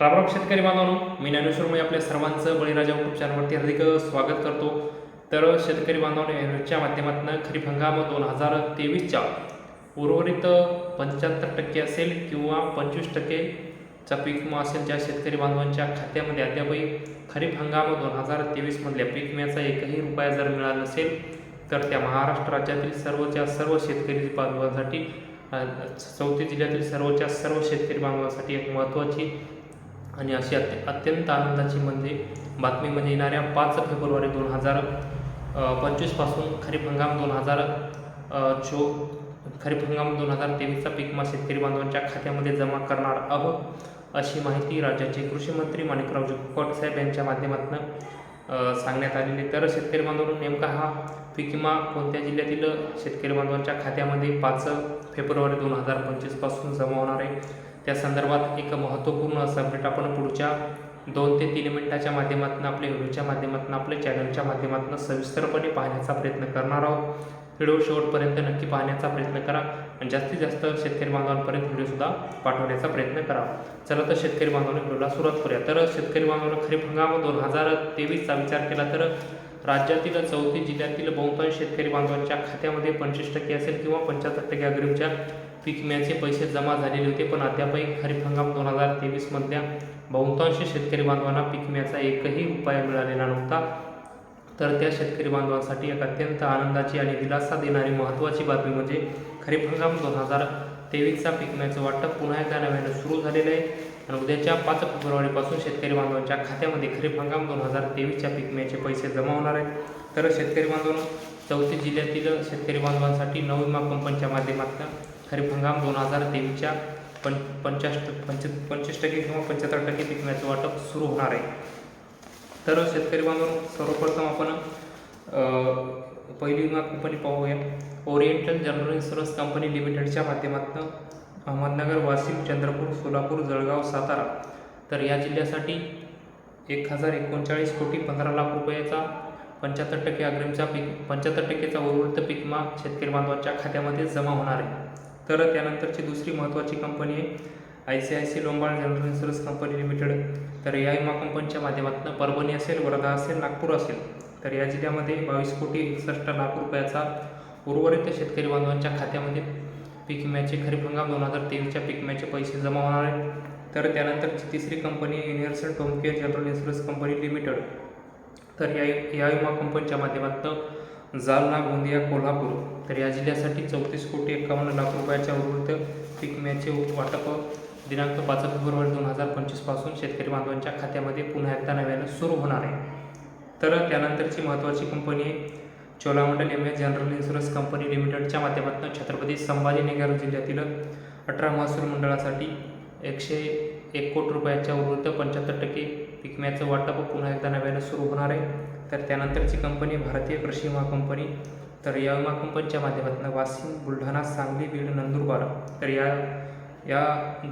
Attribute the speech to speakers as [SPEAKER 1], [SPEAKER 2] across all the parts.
[SPEAKER 1] रामराम शेतकरी बांधवांनो मी ज्ञानेश्वर मी आपल्या सर्वांचं बळीराजा यूट्यूब चॅनलवरती हार्दिक स्वागत करतो. तर शेतकरी बांधवांनो या माध्यमातून खरीप हंगाम दोन हजार तेवीसच्या उर्वरित पंच्याहत्तर टक्के असेल किंवा पंचवीस टक्केचा पीक विमा असेल ज्या शेतकरी बांधवांच्या खात्यामध्ये अद्यापही खरीप हंगाम दोन हजार तेवीसमधल्या पीक विम्याचा एकही रुपया जर मिळाला नसेल तर त्या महाराष्ट्र राज्यातील सर्वच्या सर्व शेतकरी बांधवांसाठी चौथी जिल्ह्यातील सर्वच्या सर्व शेतकरी बांधवांसाठी एक महत्त्वाची आणि अशी अत्य अत्यंत आनंदाची म्हणजे बातमी म्हणजे येणाऱ्या पाच फेब्रुवारी दोन हजार पंचवीसपासून खरीप हंगाम दोन हजार चो खरीप हंगाम दोन हजार तेवीसचा पीकमा शेतकरी बांधवांच्या खात्यामध्ये जमा करणार आहोत अशी माहिती राज्याचे कृषी मंत्री माणिकरावजी साहेब यांच्या माध्यमातून सांगण्यात आलेली तर शेतकरी बांधवांना नेमका हा पीक विमा कोणत्या जिल्ह्यातील शेतकरी बांधवांच्या खात्यामध्ये पाच फेब्रुवारी दोन हजार पंचवीसपासून जमा होणार आहे? त्या संदर्भात एक महत्त्वपूर्ण असं अपडेट आपण पुढच्या दोन ते तीन मिनिटाच्या माध्यमातून आपल्या व्हिडिओच्या माध्यमातून आपल्या चॅनलच्या माध्यमातून सविस्तरपणे पाहण्याचा प्रयत्न करणार आहोत. व्हिडिओ शेवटपर्यंत नक्की पाहण्याचा प्रयत्न करा आणि जास्तीत जास्त शेतकरी बांधवांपर्यंत व्हिडिओसुद्धा पाठवण्याचा प्रयत्न करा. चला तर शेतकरी बांधवांनी व्हिडिओला सुरुवात करूया. तर शेतकरी बांधवांना खरीप हंगाम दोन हजार तेवीसचा विचार केला तर राज्यातील चौथी जिल्ह्यातील बहुतांश शेतकरी बांधवांच्या खात्यामध्ये पंचवीस टक्के असेल किंवा पंच्याहत्तर टक्के अग्रिमच्या पीक विम्याचे पैसे जमा झालेले होते पण अद्यापही खरीप हंगाम दोन हजार तेवीसमधल्या बहुतांश शेतकरी बांधवांना पीक विम्याचा एकही उपाय मिळालेला नव्हता. तर त्या शेतकरी बांधवांसाठी एक अत्यंत आनंदाची आणि दिलासा देणारी महत्त्वाची बातमी म्हणजे खरीप हंगाम दोन हजार तेवीसचा पीक विम्याचं वाटप पुन्हा एकदा नव्यानं सुरू झालेलं आहे. आणि उद्याच्या पाच फेब्रुवारीपासून शेतकरी बांधवांच्या खात्यामध्ये खरीप हंगाम दोन हजार तेवीसच्या पिकम्याचे विम्याचे पैसे जमा होणार आहेत. तर शेतकरी बांधवांनो चौथी जिल्ह्यातील शेतकरी बांधवांसाठी नवविमा कंपनीच्या माध्यमातून खरीप हंगाम दोन हजार तेवीसच्या पं पंचाश पंच पंचवीस टक्के किंवा पंच्याहत्तर टक्के पीक विम्याचं वाटप सुरू होणार आहे. तर शेतकरी बांधवांनो सर्वप्रथम आपण पहिली विमा कंपनी पाहूया. ओरिएंटल जनरल इन्शुरन्स कंपनी लिमिटेडच्या माध्यमातून अहमदनगर वाशिम चंद्रपूर सोलापूर जळगाव सातारा. तर या जिल्ह्यासाठी एक हजार एकोणचाळीस कोटी पंधरा लाख रुपयाचा पंच्याहत्तर टक्के अग्रिमचा पीक पंच्याहत्तर टक्केचा उर्वरित पीकमा शेतकरी बांधवांच्या खात्यामध्ये जमा होणार आहे. तर त्यानंतरची दुसरी महत्त्वाची कंपनी आहे I C I C Lombard general insurance company limited. तर या विमा कंपनीच्या माध्यमातून परभणी असेल वर्धा असेल नागपूर असेल तर या जिल्ह्यामध्ये बावीस कोटी एकसष्ट लाख रुपयाचा उर्वरित शेतकरी बांधवांच्या खात्यामध्ये पीक विम्याचे खरीप हंगाम दोन हजार तेवीसच्या पीक विम्याचे पैसे जमा होणार आहेत. तर त्यानंतरची तिसरी कंपनी आहे युनिव्हर्सल टोमकेअर जनरल इन्शुरन्स कंपनी लिमिटेड. तर या या विमा कंपनीच्या माध्यमातून जालना गोंदिया कोल्हापूर तर या जिल्ह्यासाठी चौतीस कोटी एकावन्न लाख रुपयाच्या उर्वरित पीक विम्याचे वाटप दिनांक पाच फेब्रुवारी दोन हजार पंचवीसपासून शेतकरी बांधवांच्या खात्यामध्ये पुन्हा एकदा नव्यानं सुरू होणार आहे. तर त्यानंतरची महत्त्वाची company Cholamandalam M S General Insurance Company लिमिटेडच्या माध्यमातून छत्रपती संभाजीनगर जिल्ह्यातील अठरा महसूल मंडळासाठी एकशे एक कोटी रुपयाच्या उर्वरित पंच्याहत्तर टक्के विकम्याचं वाटप पुन्हा एकदा नव्यानं सुरू होणार आहे. तर त्यानंतरची कंपनी भारतीय कृषी विमा कंपनी. तर या विमा कंपनीच्या माध्यमातून वाशिम बुलढाणा सांगली बीड नंदुरबार. तर या या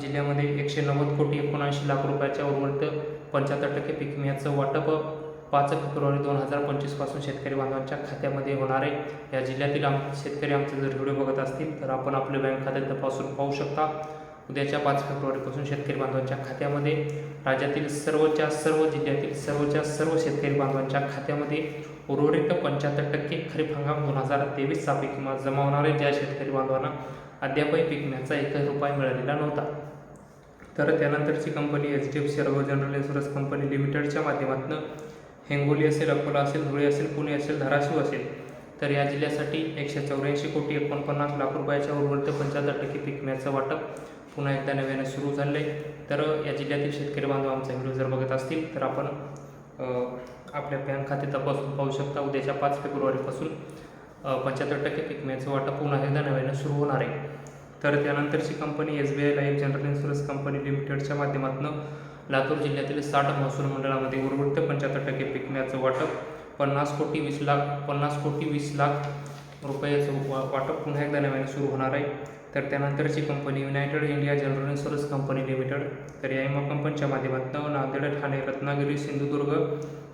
[SPEAKER 1] जिल्ह्यामध्ये एकशे नव्वद कोटी एकोणऐंशी लाख रुपयाच्या उर्वरित पंच्याहत्तर टक्के पीक विम्याचं वाटप पाच फेब्रुवारी दोन हजार पंचवीसपासून शेतकरी बांधवांच्या खात्यामध्ये होणार आहे या जिल्ह्यातील आम शेतकरी आमचे जर व्हिडिओ बघत असतील तर आपण आपले बँक खाते तपासून पाहू शकता. उद्याच्या पाच फेब्रुवारीपासून शेतकरी बांधवांच्या खात्यामध्ये राज्यातील सर्वच्या सर्व जिल्ह्यातील सर्वच्या सर्व शेतकरी बांधवांच्या खात्यामध्ये उर्वरित पंच्याहत्तर टक्के खरीप हंगाम दोन हजार तेवीसचा पीक विमा जमा होणार आहे. ज्या शेतकरी बांधवांना अद्यापही पीक विम्याचा एकही रुपया मिळालेला नव्हता. तर त्यानंतरची company H D F C urban General insurance company लिमिटेडच्या माध्यमातून हिंगोली असेल अकोला असेल धुळे असेल पुणे असेल धाराशिव असेल तर या जिल्ह्यासाठी एकशे चौऱ्याऐंशी कोटी एकोणपन्नास लाख रुपयाच्या उर्वरित पंच्याहत्तर टक्के पीक विम्याचं वाटप पुन्हा एकदा नव्यानं सुरू झालं आहे तर या जिल्ह्यातील शेतकरी बांधव आमचा व्हिडिओ जर बघत असतील तर आपण आपल्या बँक खाते तपासून पाहू शकता. उद्याच्या पाच फेब्रुवारीपासून पंच्याहत्तर टक्के पीक विम्याचं वाटप पुन्हा एकदा नव्यानं सुरू होणार आहे. तर त्यानंतरची company S B I Life General Insurance Company लिमिटेडच्या माध्यमातून लातूर जिल्ह्यातील साठ महसूल मंडळामध्ये उर्वरित पंच्याहत्तर टक्के पीक वाटप पन्नास कोटी वीस लाख पन्नास कोटी वीस लाख रुपयाचं वा वाटप पुन्हा एकदा नव्याने सुरू होणार आहे. तर त्यानंतरची company United India General Insurance Company Limited. तर या विमा कंपनीच्या माध्यमातून नांदेड ठाणे रत्नागिरी सिंधुदुर्ग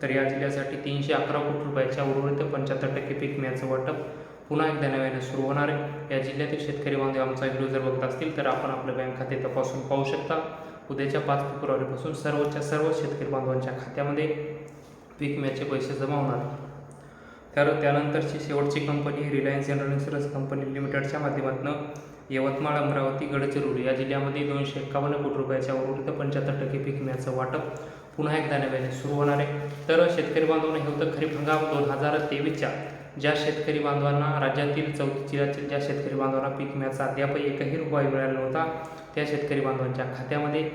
[SPEAKER 1] तर या जिल्ह्यासाठी तीनशे अकरा कोटी रुपयाच्या उर्वरित पंच्याहत्तर टक्के पीक विम्याचं वाटप पुन्हा एकदा नव्याने सुरू होणार आहे. या जिल्ह्यातील शेतकरी बांधव आमचा व्हिडिओ जर बघत असतील तर आपण आपलं बँक खाते तपासून पाहू शकता. उद्याच्या पाच फेब्रुवारीपासून सर्वच्या सर्व शेतकरी बांधवांच्या खात्यामध्ये पीक विम्याचे पैसे जमा होणार. तर त्यानंतरची शेवटची company Reliance General Insurance Company लिमिटेडच्या माध्यमातून यवतमाळ अमरावती गडचिरोली या जिल्ह्यामध्ये दोनशे एक्कावन्न कोटी रुपयाच्या उर्वरित पंच्याहत्तर टक्के पीक विम्याचं वाटप पुन्हा एकदा नव्याने सुरू होणार आहे. तर शेतकरी बांधवांना हे होतं खरीप हंगाम दोन हजार तेवीसच्या. ज्या शेतकरी बांधवांना राज्यातील चौथी जिल्ह्यातील ज्या शेतकरी बांधवांना पीक विम्याचा अद्याप एकही रुपया मिळाला नव्हता त्या शेतकरी बांधवांच्या खात्यामध्ये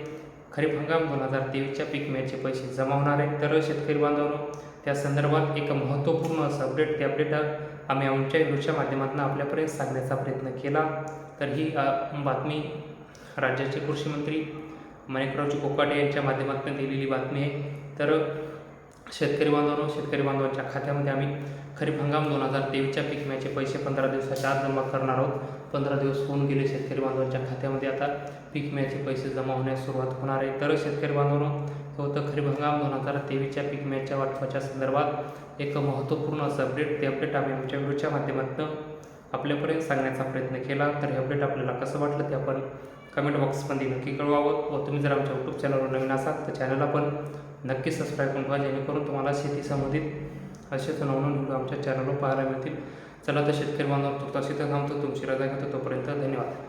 [SPEAKER 1] खरीप हंगाम दोन हजार तेवीसच्या पीक विम्याचे पैसे जमा होणार आहेत. तर शेतकरी बांधवांनो त्या संदर्भात एक महत्त्वपूर्ण असं अपडेट ते अपडेट आम्ही आमच्या व्हिडिओच्या माध्यमातून आपल्यापर्यंत सांगण्याचा प्रयत्न केला. तर ही बातमी राज्याचे कृषी मंत्री माणिकरावजी कोकाटे यांच्या माध्यमातून दिलेली बातमी आहे. तर शेतकरी बांधवांनो शेतकरी बांधवांच्या खात्यामध्ये आम्ही खरीप हंगाम दोन हजार तेवीसच्या पीक विम्याचे पैसे पंधरा दिवसाच्या आत जमा करणार आहोत. पंधरा दिवस होऊन गेले शेतकरी बांधवांच्या खात्यामध्ये आता पीक विम्याचे पैसे जमा होण्यास सुरुवात होणार आहे. तर शेतकरी बांधवांनो हे होतं खरीप हंगाम दोन हजार तेवीसच्या पीक विम्याच्या वाटपाच्या संदर्भात एक महत्त्वपूर्ण असं अपडेट ते अपडेट आम्ही आमच्या व्हिडिओच्या माध्यमातून आपल्यापर्यंत सांगण्याचा प्रयत्न केला. तर हे अपडेट आपल्याला कसं वाटलं ते आपण कमेंट बॉक्समध्ये नक्की कळवावं व तुम्ही जर आमच्या यूट्यूब चॅनलवर नवीन असाल तर चॅनलला पण नक्की सबस्क्राईब करून ठेवा जेणेकरून तुम्हाला शेती संबंधित असेच नवनवीन व्हिडिओ आमच्या चॅनलवर पाहायला मिळतील. चला तर शेतकरी बांधव तुर्तास इथं थांबतो. तुमची रजा घेतो. तोपर्यंत धन्यवाद.